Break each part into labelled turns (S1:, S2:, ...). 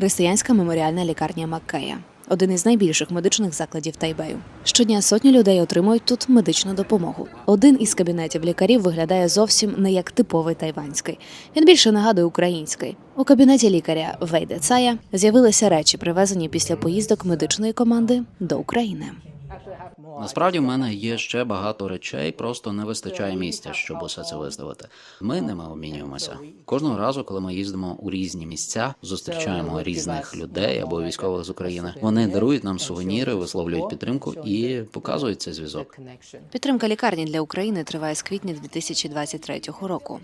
S1: християнська меморіальна лікарня Маккея. Один із найбільших медичних закладів Тайбею. Щодня сотні людей отримують тут медичну допомогу. Один із кабінетів лікарів виглядає зовсім не як типовий тайванський. Він більше нагадує український. У кабінеті лікаря Вейде Цая з'явилися речі, привезені після поїздок медичної команди до України.
S2: Насправді в мене є ще багато речей, просто не вистачає місця, щоб усе це виставити. Ми ними обмінюємося. Кожного разу, коли ми їздимо у різні місця, зустрічаємо різних людей або військових з України. Вони дарують нам сувеніри, висловлюють підтримку і показують цей зв'язок.
S1: Підтримка лікарні для України триває з квітня 2023 року.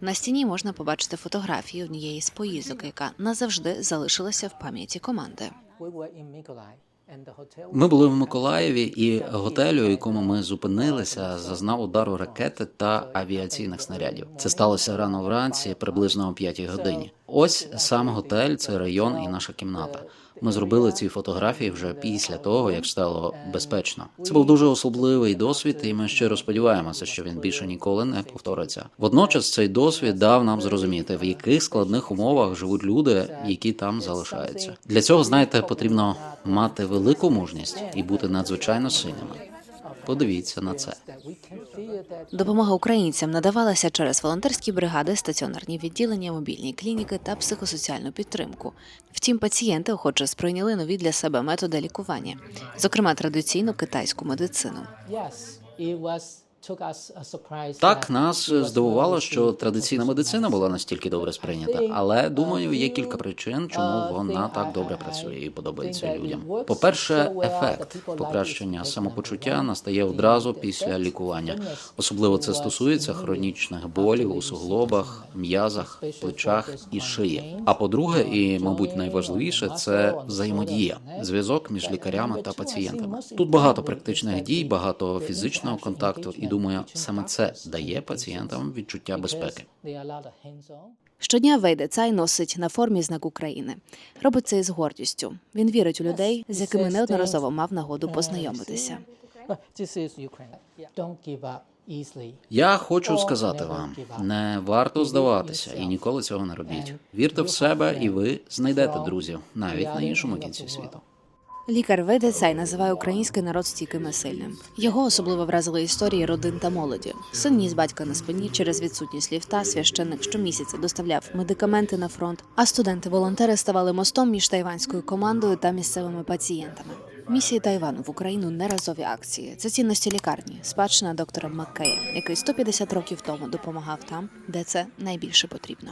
S1: На стіні можна побачити фотографії однієї з поїздок, яка назавжди залишилася в пам'яті команди.
S2: Ми були в Миколаєві, і готелю, у якому ми зупинилися, зазнав удару ракети та авіаційних снарядів. Це сталося рано вранці, приблизно о 5 годині. Ось сам готель, це район і наша кімната. Ми зробили ці фотографії вже після того, як стало безпечно. Це був дуже особливий досвід, і ми щиро сподіваємося, що він більше ніколи не повториться. Водночас цей досвід дав нам зрозуміти, в яких складних умовах живуть люди, які там залишаються. Для цього знаєте, потрібно мати велику мужність і бути надзвичайно сильними. Подивіться на це.
S1: Допомога українцям надавалася через волонтерські бригади, стаціонарні відділення, мобільні клініки та психосоціальну підтримку. Втім, пацієнти охоче сприйняли нові для себе методи лікування, зокрема традиційну китайську медицину.
S2: Так нас здивувало, що традиційна медицина була настільки добре сприйнята, але думаю, є кілька причин, чому вона так добре працює і подобається людям. По-перше, ефект покращення самопочуття настає одразу після лікування. Особливо це стосується хронічних болів у суглобах, м'язах, плечах і шиї. А по-друге, і мабуть найважливіше, це взаємодія, зв'язок між лікарями та пацієнтами. Тут багато практичних дій, багато фізичного контакту, і думаю, саме це дає пацієнтам відчуття безпеки.
S1: Щодня Вейде Цай носить на формі знак України. Робить це із гордістю. Він вірить у людей, з якими неодноразово мав нагоду познайомитися.
S2: Я хочу сказати вам, не варто здаватися і ніколи цього не робіть. Вірте в себе, і ви знайдете друзів навіть на іншому кінці світу.
S1: Лікар Вейде Цай називає український народ стійким і сильним. Його особливо вразили історії родин та молоді. Син ніс батька на спині через відсутність ліфта. Священник щомісяця доставляв медикаменти на фронт. А студенти-волонтери ставали мостом між тайванською командою та місцевими пацієнтами. Місії Тайвану в Україну неразові акції. Це цінності лікарні, спадщина доктора Маккея, який 150 років тому допомагав там, де це найбільше потрібно.